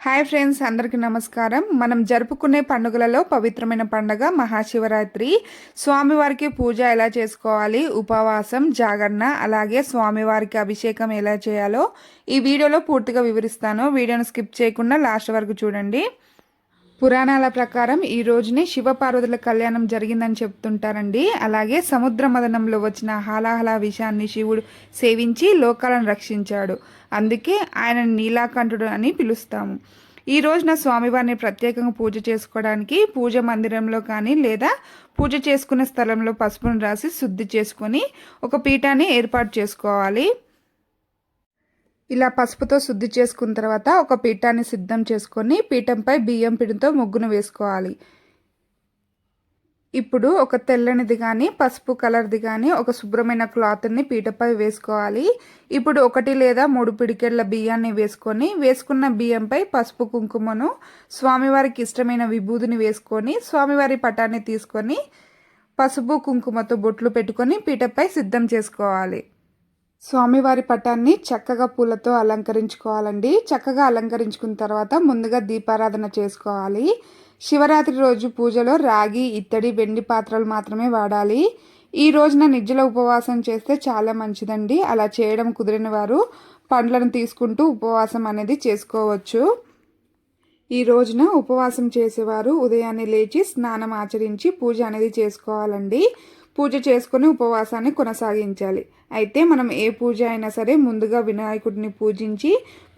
Hi friends అందరికీ నమస్కారం. మనం జరుపుకునే పండుగలలో పవిత్రమైన పండుగ మహాశివరాత్రి. స్వామివారికి పూజ ఎలా చేసుకోవాలి? ఉపవాసం జాగరణ అలాగే స్వామివారికి అభిషేకం ఎలా చేయాలో ఈ వీడియోలో పూర్తిగా వివరిస్తాను. వీడియోను స్కిప్ చేయకుండా లాస్ట్ వరకు చూడండి. పురాణాల ప్రకారం ఈ రోజునే శివపార్వతుల కళ్యాణం జరిగిందని చెప్తుంటారండి. అలాగే సముద్ర మదనంలో వచ్చిన హాలాహల విషయాన్ని శివుడు సేవించి లోకాలను రక్షించాడు. అందుకే ఆయన నీలాకంఠుడు అని పిలుస్తాము. ఈ రోజున స్వామివారిని ప్రత్యేకంగా పూజ చేసుకోవడానికి పూజ మందిరంలో కానీ లేదా పూజ చేసుకునే స్థలంలో పసుపును రాసి శుద్ధి చేసుకొని ఒక పీఠాన్ని ఏర్పాటు చేసుకోవాలి. ఇలా పసుపుతో శుద్ధి చేసుకున్న తర్వాత ఒక పీఠాన్ని సిద్ధం చేసుకొని పీఠంపై బియ్యం పిండితో ముగ్గును వేసుకోవాలి. ఇప్పుడు ఒక తెల్లనిది కానీ పసుపు కలర్ది కానీ ఒక శుభ్రమైన క్లాత్ని పీటపై వేసుకోవాలి. ఇప్పుడు ఒకటి లేదా మూడు పిడికెళ్ళ బియ్యాన్ని వేసుకొని వేసుకున్న బియ్యంపై పసుపు కుంకుమను స్వామివారికి ఇష్టమైన విభూదిని వేసుకొని స్వామివారి పటాన్ని తీసుకొని పసుపు కుంకుమతో బొట్లు పెట్టుకొని పీటపై సిద్ధం చేసుకోవాలి. స్వామివారి పటాన్ని చక్కగా పూలతో అలంకరించుకోవాలండి. చక్కగా అలంకరించుకున్న తర్వాత ముందుగా దీపారాధన చేసుకోవాలి. శివరాత్రి రోజు పూజలో రాగి ఇత్తడి వెండి పాత్రలు మాత్రమే వాడాలి. ఈ రోజున నిజ్జల ఉపవాసం చేస్తే చాలా మంచిదండి. అలా చేయడం కుదిరిన వారు పండ్లను తీసుకుంటూ ఉపవాసం అనేది చేసుకోవచ్చు. ఈ రోజున ఉపవాసం చేసేవారు ఉదయాన్నే లేచి స్నానం ఆచరించి పూజ అనేది చేసుకోవాలండి. పూజ చేసుకుని ఉపవాసాన్ని కొనసాగించాలి. అయితే మనం ఏ పూజ అయినా సరే ముందుగా వినాయకుడిని పూజించి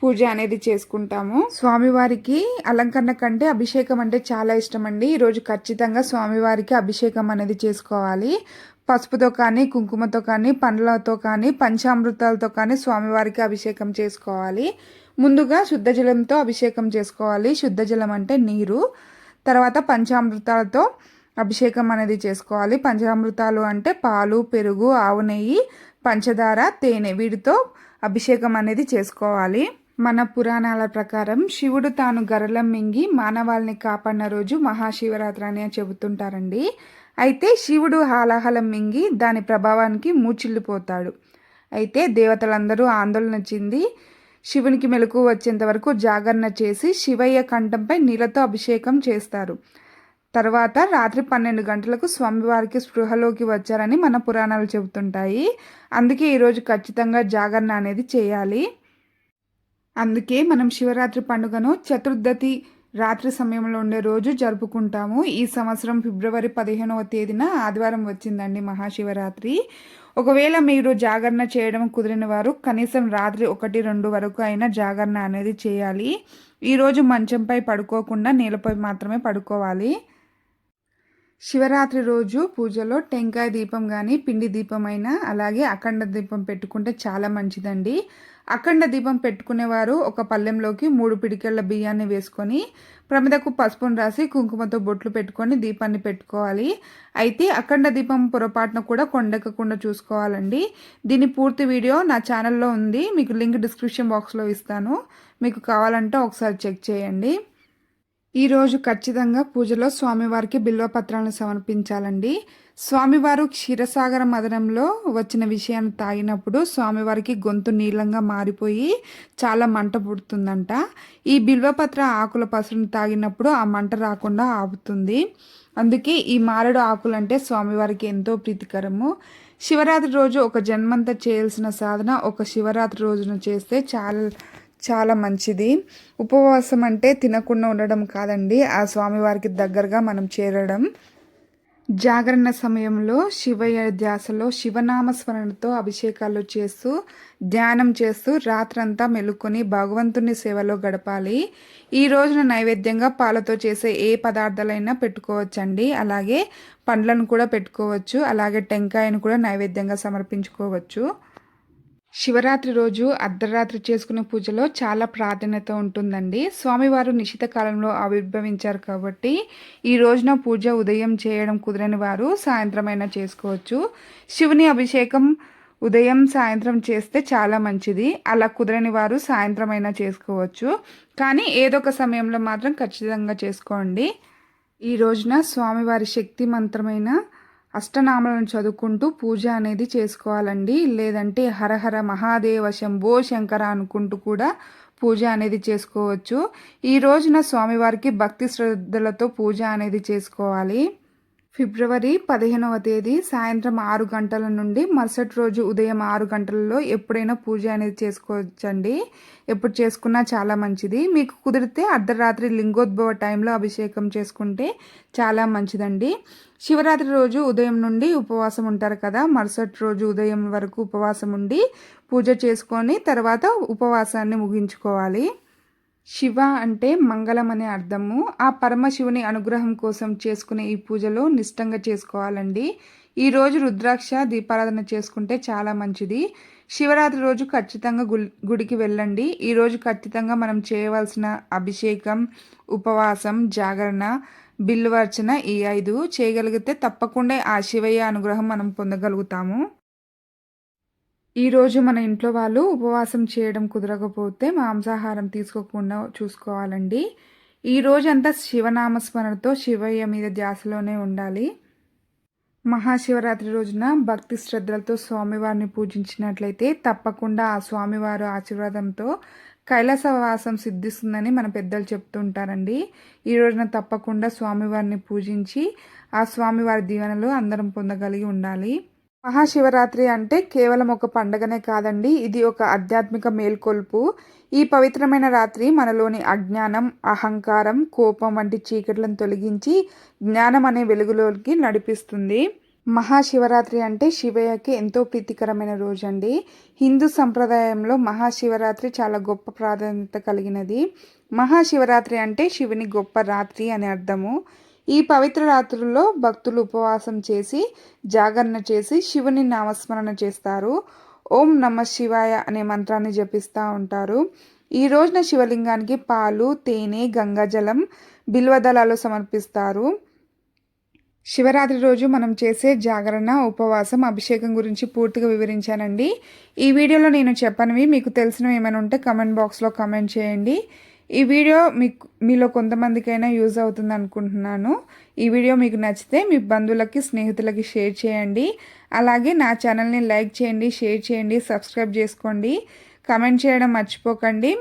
పూజ అనేది చేసుకుంటాము. స్వామివారికి అలంకరణ కంటే అభిషేకం అంటే చాలా ఇష్టం అండి ఈరోజు ఖచ్చితంగా స్వామివారికి అభిషేకం అనేది చేసుకోవాలి. పసుపుతో కానీ కుంకుమతో కానీ పండ్లతో కానీ పంచామృతాలతో కానీ స్వామివారికి అభిషేకం చేసుకోవాలి. ముందుగా శుద్ధ జలంతో అభిషేకం చేసుకోవాలి. శుద్ధ జలం అంటే నీరు. తర్వాత పంచామృతాలతో అభిషేకం అనేది చేసుకోవాలి. పంచామృతాలు అంటే పాలు పెరుగు ఆవు నెయ్యి పంచదార తేనె వీటితో అభిషేకం అనేది చేసుకోవాలి. మన పురాణాల ప్రకారం శివుడు తాను గరళం మింగి మానవాల్ని కాపాడిన రోజు మహాశివరాత్రి అని చెబుతుంటారండి. అయితే శివుడు హాలాహలం మింగి దాని ప్రభావానికి మూచిల్లిపోతాడు. అయితే దేవతలందరూ ఆందోళన చెంది శివునికి మెలకు వచ్చేంత వరకు జాగరణ చేసి శివయ్య కంఠంపై నీళ్ళతో అభిషేకం చేస్తారు. తర్వాత రాత్రి పన్నెండు గంటలకు స్వామివారికి స్పృహలోకి వచ్చారని మన పురాణాలు చెబుతుంటాయి. అందుకే ఈరోజు ఖచ్చితంగా జాగరణ అనేది చేయాలి. అందుకే మనం శివరాత్రి పండుగను చతుర్దశి రాత్రి సమయంలో ఉండే రోజు జరుపుకుంటాము. ఈ సంవత్సరం ఫిబ్రవరి పదిహేనవ తేదీన ఆదివారం వచ్చిందండి మహాశివరాత్రి. ఒకవేళ మీరు జాగరణ చేయడం కుదిరిన వారు కనీసం రాత్రి ఒకటి రెండు వరకు అయినా జాగరణ అనేది చేయాలి. ఈరోజు మంచంపై పడుకోకుండా నేలపై మాత్రమే పడుకోవాలి. శివరాత్రి రోజు పూజలో టెంకాయ దీపం కానీ పిండి దీపం అయినా అలాగే అఖండ దీపం పెట్టుకుంటే చాలా మంచిదండి. అఖండ దీపం పెట్టుకునేవారు ఒక పల్లెంలోకి మూడు పిడికెళ్ళ బియ్యాన్ని వేసుకొని ప్రమిదకు పసుపును రాసి కుంకుమతో బొట్లు పెట్టుకొని దీపాన్ని పెట్టుకోవాలి. అయితే అఖండ దీపం పొరపాటున కూడా కొండెక్కకుండా చూసుకోవాలండి. దీని పూర్తి వీడియో నా ఛానల్లో ఉంది. మీకు లింక్ డిస్క్రిప్షన్ బాక్స్లో ఇస్తాను. మీకు కావాలంటే ఒకసారి చెక్ చేయండి. ఈరోజు ఖచ్చితంగా పూజలో స్వామివారికి బిల్వపత్రాలను సమర్పించాలండి. స్వామివారు క్షీరసాగర మదనంలో వచ్చిన విషయాన్ని తాగినప్పుడు స్వామివారికి గొంతు నీలంగా మారిపోయి చాలా మంట పుడుతుందంట. ఈ బిల్వపత్ర ఆకుల పసురును తాగినప్పుడు ఆ మంట రాకుండా ఆపుతుంది. అందుకే ఈ మారడు ఆకులంటే స్వామివారికి ఎంతో ప్రీతికరము. శివరాత్రి రోజు ఒక జన్మంతా చేయాల్సిన సాధన ఒక శివరాత్రి రోజున చేస్తే చాలా చాలా మంచిది. ఉపవాసం అంటే తినకుండా ఉండడం కాదండి. ఆ స్వామివారికి దగ్గరగా మనం చేరడం. జాగరణ సమయంలో శివయ్య ధ్యాసలో శివనామస్మరణతో అభిషేకాలు చేస్తూ ధ్యానం చేస్తూ రాత్రంతా మెలుకొని భగవంతుని సేవలో గడపాలి. ఈ రోజున నైవేద్యంగా పాలతో చేసే ఏ పదార్థాలైనా పెట్టుకోవచ్చండి. అలాగే పండ్లను కూడా పెట్టుకోవచ్చు. అలాగే టెంకాయను కూడా నైవేద్యంగా సమర్పించుకోవచ్చు. శివరాత్రి రోజు అర్ధరాత్రి చేసుకునే పూజలో చాలా ప్రాధాన్యత ఉంటుందండి. స్వామివారు నిశిత కాలంలో ఆవిర్భవించారు కాబట్టి ఈ రోజున పూజ ఉదయం చేయడం కుదరని వారు సాయంత్రమైనా చేసుకోవచ్చు. శివుని అభిషేకం ఉదయం సాయంత్రం చేస్తే చాలా మంచిది. అలా కుదరని వారు సాయంత్రం అయినా చేసుకోవచ్చు. కానీ ఏదో ఒక సమయంలో మాత్రం ఖచ్చితంగా చేసుకోండి. ఈ రోజున స్వామివారి శక్తి మంత్రమైన అష్టనామాలను చదువుకుంటూ పూజ అనేది చేసుకోవాలండి. లేదంటే హరహర మహాదేవ శంభో శంకర అనుకుంటూ కూడా పూజ అనేది చేసుకోవచ్చు. ఈ రోజున స్వామివారికి భక్తి శ్రద్ధలతో పూజ అనేది చేసుకోవాలి. ఫిబ్రవరి పదిహేనవ తేదీ సాయంత్రం ఆరు గంటల నుండి మరుసటి రోజు ఉదయం ఆరు గంటలలో ఎప్పుడైనా పూజ అనేది చేసుకోవచ్చండి. ఎప్పుడు చేసుకున్నా చాలా మంచిది. మీకు కుదిరితే అర్ధరాత్రి లింగోద్భవ టైంలో అభిషేకం చేసుకుంటే చాలా మంచిదండి. శివరాత్రి రోజు ఉదయం నుండి ఉపవాసం ఉంటారు కదా మరుసటి రోజు ఉదయం వరకు ఉపవాసం ఉండి పూజ చేసుకొని తర్వాత ఉపవాసాన్ని ముగించుకోవాలి. శివ అంటే మంగళం అనే అర్థము. ఆ పరమశివుని అనుగ్రహం కోసం చేసుకునే ఈ పూజలో నిష్టంగా చేసుకోవాలండి. ఈరోజు రుద్రాక్ష దీపారాధన చేసుకుంటే చాలా మంచిది. శివరాత్రి రోజు ఖచ్చితంగా గుడికి వెళ్ళండి. ఈరోజు ఖచ్చితంగా మనం చేయవలసిన అభిషేకం ఉపవాసం జాగరణ బిల్లువర్చన ఈ ఐదు. చేయగలిగితే తప్పకుండా ఆ శివయ్య అనుగ్రహం మనం పొందగలుగుతాము. ఈరోజు మన ఇంట్లో వాళ్ళు ఉపవాసం చేయడం కుదరకపోతే మాంసాహారం తీసుకోకుండా చూసుకోవాలండి. ఈ రోజంతా శివనామస్మరణతో శివయ్య మీద ధ్యాసలోనే ఉండాలి. మహాశివరాత్రి రోజున భక్తి శ్రద్ధలతో స్వామివారిని పూజించినట్లయితే తప్పకుండా ఆ స్వామివారు ఆశీర్వాదంతో కైలాసవాసం సిద్ధిస్తుందని మన పెద్దలు చెప్తుంటారండి. ఈ రోజున తప్పకుండా స్వామివారిని పూజించి ఆ స్వామివారి దీవెనలు అందరం పొందగలిగి ఉండాలి. మహాశివరాత్రి అంటే కేవలం ఒక పండగనే కాదండి ఇది ఒక ఆధ్యాత్మిక మేల్కొల్పు. ఈ పవిత్రమైన రాత్రి మనలోని అజ్ఞానం అహంకారం కోపం వంటి చీకట్లను తొలగించి జ్ఞానం అనే వెలుగులోకి నడిపిస్తుంది. మహాశివరాత్రి అంటే శివయ్యకి ఎంతో ప్రీతికరమైన రోజు అండి హిందూ సంప్రదాయంలో మహాశివరాత్రి చాలా గొప్ప ప్రాధాన్యత కలిగినది. మహాశివరాత్రి అంటే శివుని గొప్ప రాత్రి అని అర్థము. ఈ పవిత్ర రాత్రుల్లో భక్తులు ఉపవాసం చేసి జాగరణ చేసి శివుని నామస్మరణ చేస్తారు. ఓం నమ శివాయ అనే మంత్రాన్ని జపిస్తూ ఉంటారు. ఈ రోజున శివలింగానికి పాలు తేనె గంగాజలం బిల్వదళాలు సమర్పిస్తారు. శివరాత్రి రోజు మనం చేసే జాగరణ ఉపవాసం అభిషేకం గురించి పూర్తిగా వివరించానండి. ఈ వీడియోలో నేను చెప్పనివి మీకు తెలిసినవి ఏమైనా ఉంటే కమెంట్ బాక్స్లో కమెంట్ చేయండి. ఈ వీడియో మీకు మీలో కొంతమందికైనా యూజ్ అవుతుంది అనుకుంటున్నాను. ఈ వీడియో మీకు నచ్చితే మీ బంధువులకి స్నేహితులకి షేర్ చేయండి. అలాగే నా ఛానల్ని లైక్ చేయండి షేర్ చేయండి సబ్స్క్రైబ్ చేసుకోండి. కమెంట్ చేయడం మర్చిపోకండి.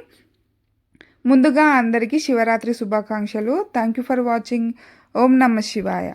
ముందుగా అందరికీ శివరాత్రి శుభాకాంక్షలు. Thank you for watching. ఓం నమ శివాయ.